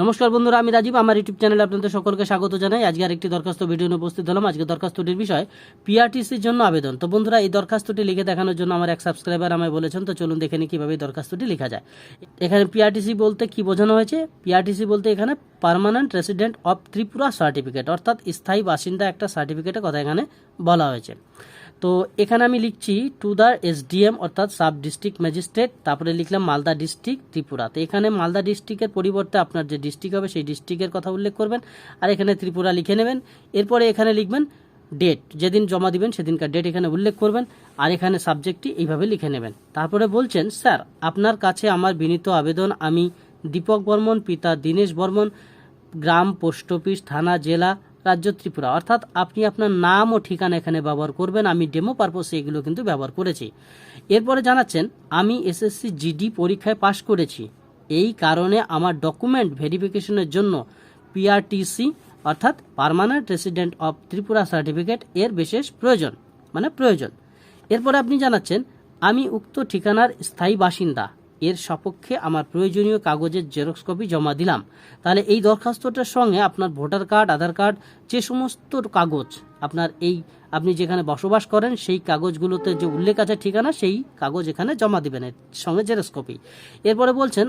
নমস্কার বন্ধুরা, আমি রাজীব। আমার ইউটিউব চ্যানেলে আপনাদের সকলকে স্বাগত জানাই। আজকে আরেকটি দরখাস্ত ভিডিও নিয়ে উপস্থিত হলাম। আজকে দরখাস্তটির বিষয় পিআরটিসির জন্য আবেদন। তো বন্ধুরা, এই দরখাস্তটি লিখে দেখানোর জন্য আমার এক সাবস্ক্রাইবার আমায় বলেছেন, তো চলুন দেখে নিই কীভাবে দরখাস্তটি লেখা যায়। এখানে পিআরটিসি বলতে কি বোঝানো হয়েছে? পিআরটিসি বলতে এখানে permanent resident of Tripura certificate অর্থাৎ স্থায়ী বাসিন্দা একটা সার্টিফিকেটের কথা এখানে বলা হয়েছে। তো এখানে আমি লিখছি টু দ্য এসডিএম অর্থাৎ সাব ডিস্ট্রিক্ট ম্যাজিস্ট্রেট, তারপরে লিখলাম মালদা ডিস্ট্রিক্ট ত্রিপুরা। তো এখানে মালদা ডিস্ট্রিক্টের পরিবর্তে আপনার যে ডিস্ট্রিক্ট হবে, সেই ডিস্ট্রিক্টের কথা উল্লেখ করবেন। আর এখানে ত্রিপুরা লিখে নেবেন। এরপরে এখানে লিখবেন ডেট যেদিন জমা দিবেন, সেদিনকার ডেট এখানে উল্লেখ করবেন। আর এখানে সাবজেক্টটি এইভাবে লিখে নেবেন। তারপরে বলছেন, স্যার, আপনার কাছে আমার বিনীত আবেদন। আমি দীপক বর্মন, পিতা দীনেশ বর্মন, গ্রাম, পোস্ট অফিস, থানা, জেলা, রাজ্য ত্রিপুরা। অর্থাৎ আপনি আপনার নাম ও ঠিকানা এখানে ব্যবহার করবেন। আমি ডেমো পারপোসে এগুলো কিন্তু ব্যবহার করেছি। এরপরে জানাচ্ছেন, আমি এসএসসি জিডি পরীক্ষায় পাশ করেছি। এই কারণে আমার ডকুমেন্ট ভেরিফিকেশনের জন্য পিআরটিসি অর্থাৎ permanent resident of Tripura certificate এর বিশেষ প্রয়োজন মানে প্রয়োজন। এরপরে আপনি জানাচ্ছেন, আমি উক্ত ঠিকানার স্থায়ী বাসিন্দা। এর সপক্ষে আমার প্রয়োজনীয় কাগজের জেরক্স কপি জমা দিলাম। তাহলে এই দরখাস্তটার সঙ্গে আপনার ভোটার কার্ড, আধার কার্ড, যে সমস্ত কাগজ আপনার এই, আপনি যেখানে বসবাস করেন, সেই কাগজগুলোতে যে উল্লেখ আছে ঠিকানা, সেই কাগজ এখানে জমা দিবেন, এর সঙ্গে জেরক্স কপি এরপরে বলছেন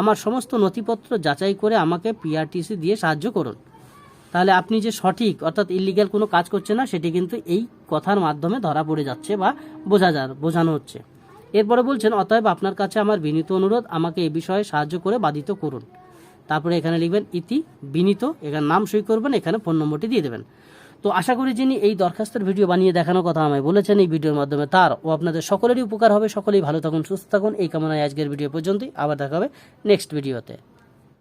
আমার সমস্ত নথিপত্র যাচাই করে আমাকে পিআরটিসি দিয়ে সাহায্য করুন। তাহলে আপনি যে সঠিক, অর্থাৎ ইলিগ্যাল কোনো কাজ করছে না, সেটি কিন্তু এই কথার মাধ্যমে ধরা পড়ে যাচ্ছে বা বোঝা যা বোঝানো হচ্ছে। এরপরে বলছেন, অতএব আপনার কাছে আমার বিনীত অনুরোধ, আমাকে এ বিষয়ে সাহায্য করে বাধিত করুন। তারপরে এখানে লিখবেন, ইতি বিনীত। এখানে নাম সই করবেন, এখানে ফোন নম্বরটি দিয়ে দেবেন। তো আশা করি যিনি এই দরখাস্তের ভিডিও বানিয়ে দেখানোর কথা আমায় বলেছেন এই ভিডিওর মাধ্যমে তার ও আপনাদের সকলেরই উপকার হবে। সকলেই ভালো থাকুন, সুস্থ থাকুন। এই কামনায় আজকের ভিডিও পর্যন্তই। আবার দেখা হবে নেক্সট ভিডিওতে।